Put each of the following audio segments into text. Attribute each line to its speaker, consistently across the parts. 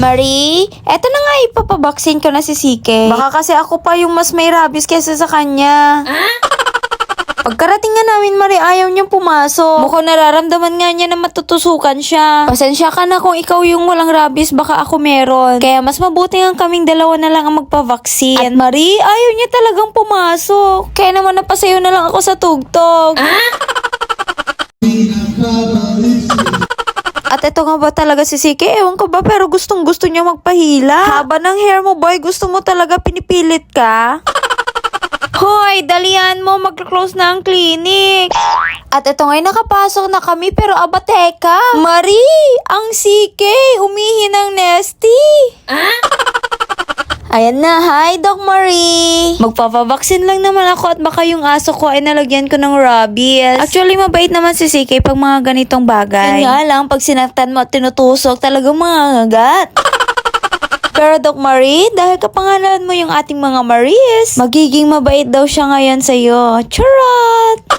Speaker 1: Marie, eto na nga ipapabaksin ko na si Sike. Baka kasi ako pa yung mas may rabies kesa sa kanya. Pagkarating nga namin, Marie, ayaw niyang pumasok. Mukhang nararamdaman nga niya na matutusukan siya. Pasensya ka na kung ikaw yung walang rabies, baka ako meron. Kaya mas mabuti nga kaming dalawa na lang ang magpavaksin. At Marie, ayaw niya talagang pumasok. Kaya naman napasayo na lang ako sa tugtog. At nga ba talaga si Siki? Ewan ko ba pero gustong gusto niya magpahila. Haba ng hair mo boy, gusto mo talaga pinipilit ka? Hoy, dalian mo, mag-close na ang clinic. At ito nga'y nakapasok na kami pero aba teka. Marie, ang Siki, umihi ng nesty. Ayan na, hi Doc Marie! Magpapabaksin lang naman ako at baka yung aso ko ay nalagyan ko ng rabies. Actually, mabait naman si CK pag mga ganitong bagay. Yun nga lang, pag sinaktan mo at tinutusok, talagang mga ngagat. Pero Doc Marie, dahil kapangalan mo yung ating mga Maries, magiging mabait daw siya ngayon sa'yo. Charot!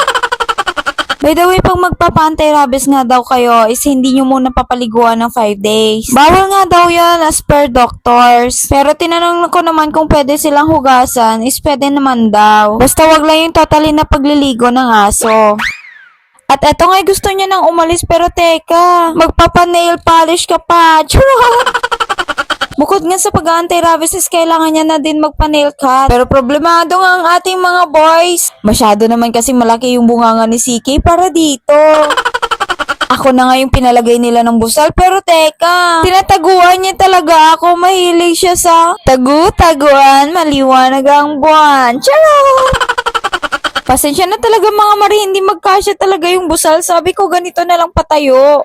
Speaker 1: By the way, pag magpapa-anti-rabies nga daw kayo, is hindi nyo muna papaliguan ng 5 days. Bawal nga daw yan as per doctors. Pero tinanong ko naman kung pwede silang hugasan, is pwede naman daw. Basta wag lang yung totally na pagliligo ng aso. At eto nga gusto niya nang umalis pero teka, magpapa-nail polish ka pa. Bukod nga sa pag-anti-rabies kailangan niya na din magpa-nail cut. Pero problemado nga ang ating mga boys. Masyado naman kasi malaki yung bunganga ni CK para dito. Ako na nga yung pinalagay nila ng busal pero teka, tinataguan niya talaga ako. Mahilig siya sa tagu-taguan, maliwanag ang buwan. Charot! Pasensya na talaga mga mari, hindi magkasya talaga yung busal. Sabi ko ganito na lang patayo.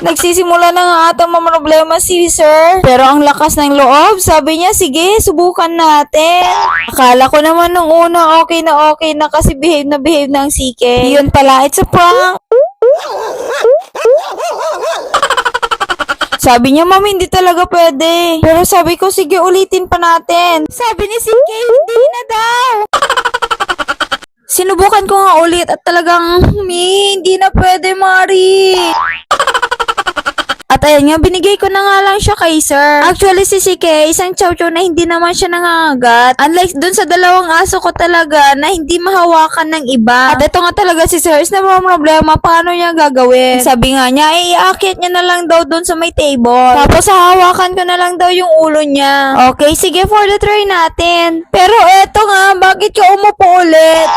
Speaker 1: Nagsisimula na nga ata problema si sir. Pero ang lakas ng loob, sabi niya, sige, subukan natin. Akala ko naman nung una okay na okay na kasi behave na behave ng CK. Yun pala, it's a prank. Sabi niya, ma'am, hindi talaga pwede. Pero sabi ko, sige, ulitin pa natin. Sabi ni CK, hindi na daw. Sinubukan ko nga ulit at talagang, hindi na pwede, Mari. At ayun nga, binigay ko na nga lang siya kay sir. Actually, si CK, isang chow chow na hindi naman siya nangangagat. Unlike dun sa dalawang aso ko talaga na hindi mahawakan ng iba. At ito nga talaga si sir is na problema, paano niya gagawin? Sabi nga niya, eh, iaakit niya na lang daw dun sa may table. Tapos hahawakan ko na lang daw yung ulo niya. Okay, sige, for the try natin. Pero eto nga, bakit ka umupo ulit?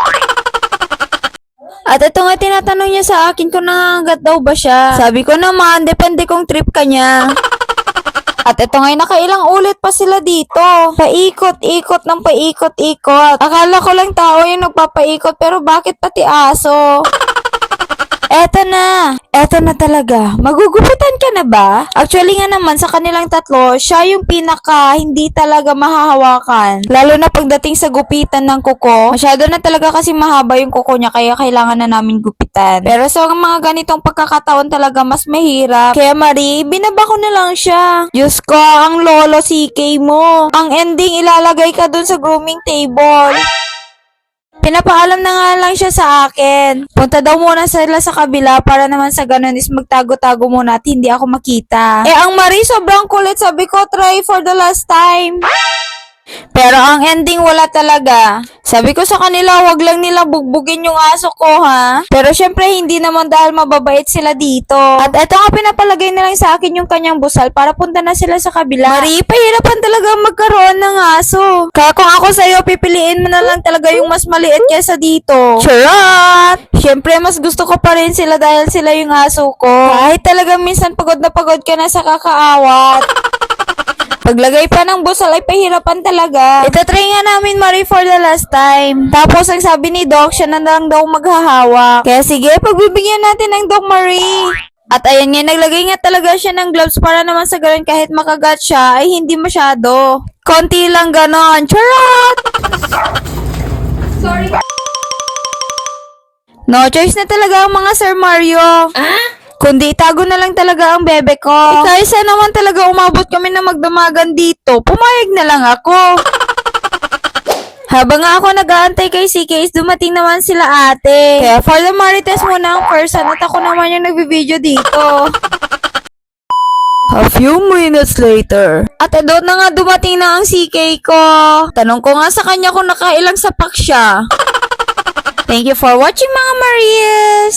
Speaker 1: At ito nga tinatanong niya sa akin kung nangangagat daw ba siya. Sabi ko naman, depende kung trip ka niya. At ito nga nakailang ulit pa sila dito. Paikot-ikot ng paikot-ikot. Akala ko lang tao yung nagpapaikot pero bakit pati aso? Eto na. Eto na talaga. Magugupitan ka na ba? Actually nga naman sa kanilang tatlo, siya yung pinaka hindi talaga mahahawakan. Lalo na pagdating sa gupitan ng kuko. Masyado na talaga kasi mahaba yung kuko niya kaya kailangan na namin gupitan. Pero sa mga ganitong pagkakataon talaga mas mahirap. Kaya Marie, binaba ko na lang siya. Diyos ko, ang lolo CK mo. Ang ending ilalagay ka dun sa grooming table. Pinapaalam na nga lang siya sa akin. Punta daw muna sila sa kabila para naman sa ganun is magtago-tago muna at hindi ako makita. Eh, ang Marie sobrang kulit. Sabi ko, try for the last time. Pero ang ending wala talaga. Sabi ko sa kanila, wag lang nila bugbugin yung aso ko, ha? Pero syempre, hindi naman dahil mababait sila dito. At eto nga, pinapalagay na lang sa akin yung kanyang busal para punta na sila sa kabila. Marie, pahirapan talaga magkaroon ng aso. Kaya kung ako sa'yo, pipiliin mo na lang talaga yung mas maliit kesa dito. Charot! Syempre, mas gusto ko pa rin sila dahil sila yung aso ko. Kahit talaga minsan pagod na pagod ka na sa kakaawat. Paglagay pa ng busal ay pahirapan talaga. Itatry nga namin Marie for the last time. Tapos ang sabi ni Doc, siya na lang daw maghahawak. Kaya sige, pagbibigyan natin ng Doc Marie. At ayan nga, naglagay nga talaga siya ng gloves para naman sa ganun kahit makagat siya ay hindi masyado. Konti lang ganon. Charot!
Speaker 2: Sorry.
Speaker 1: No choice na talaga ang mga Sir Mario. Kundi itago na lang talaga ang bebe ko. Eh, kaysa naman talaga umabot kami na magdamagan dito, pumayag na lang ako. Habang nga ako nag-aantay kay CK, is dumating naman sila ate. Kaya for the Marites muna ang person at ako naman yung nagbi-video dito. A few minutes later. Ate doon na nga dumating na ang CK ko. Tanong ko nga sa kanya kung nakailang sapak siya. Thank you for watching mga Marias!